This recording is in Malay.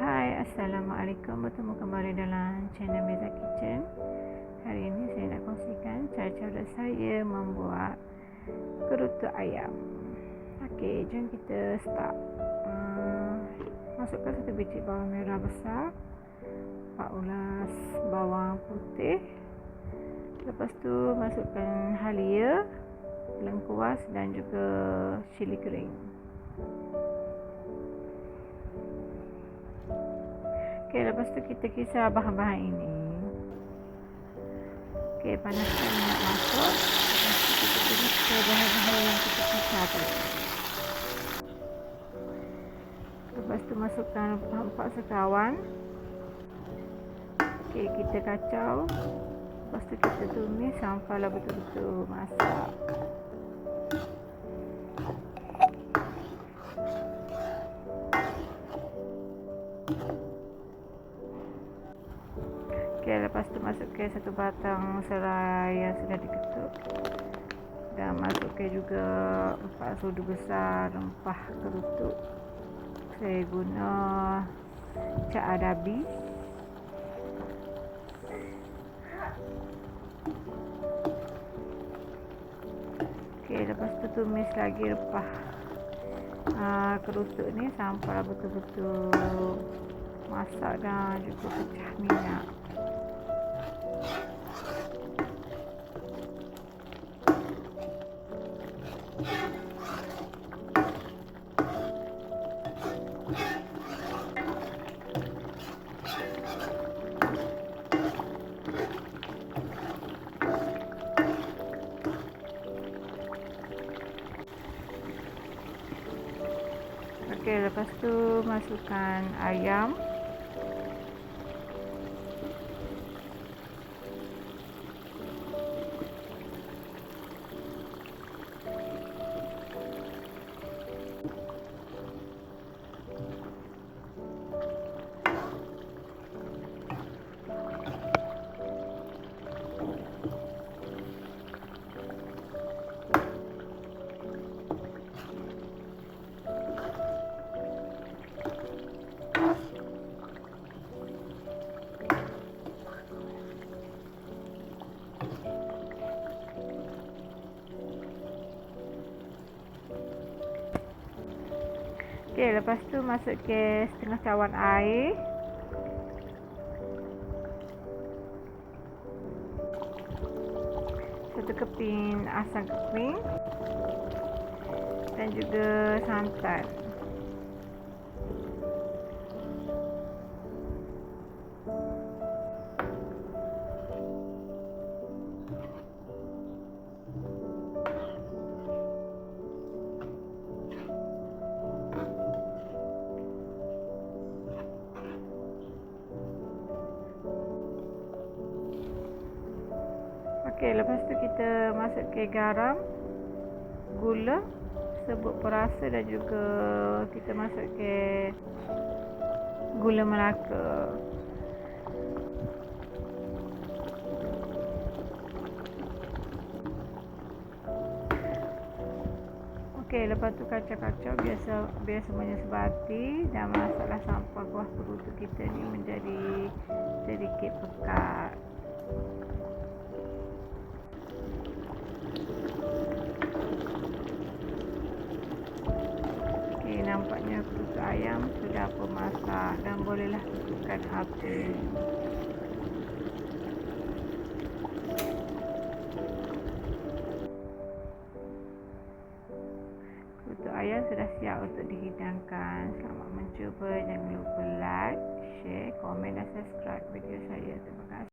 Hai, Assalamualaikum. Bertemu kembali dalam channel Meza Kitchen. Hari ini saya nak kongsikan cara-cara saya membuat kerutu ayam. Okey, jom kita start. Uh, masukkan satu biji bawang merah besar. 4 ulas bawang putih. Lepas tu masukkan halia, lengkuas dan juga cili kering. Okey, lepas tu kita kisar bahan-bahan ini. Okey, panaskan minyak masuk. Lepas tu kita tumiskan bahan-bahan yang kita kisar tadi. Lepas tu masukkan empat sekawan. Okey, kita kacau. Lepas tu kita tumis sampailah betul-betul masak. Masukkan satu batang serai yang sudah diketuk. Dan masukkan juga empat sudu besar rempah kerutuk. Saya guna cak adabi. Okey, lepas tu tumis lagi rempah uh, kerutuk ni sampai betul-betul masak dan juga pecah minyak. Okey, lepas tu masukkan ayam. Okey, lepas tu masuk ke setengah cawan air. Satu keping asam keping. Dan juga santan. Okey, lepas tu kita masuk ke garam, gula, sebut perasa dan juga kita masuk ke gula melaka. Okey, lepas tu kacau-kacau biasa biasa semuanya sebati dan masaklah sampai kuah perutu kita ni menjadi sedikit pekat. Nampaknya kutu ayam sudah pemasak dan bolehlah tutupkan api. Kutu ayam sudah siap untuk dihidangkan. Selamat mencuba. Jangan lupa like, share, komen dan subscribe video saya. Terima kasih.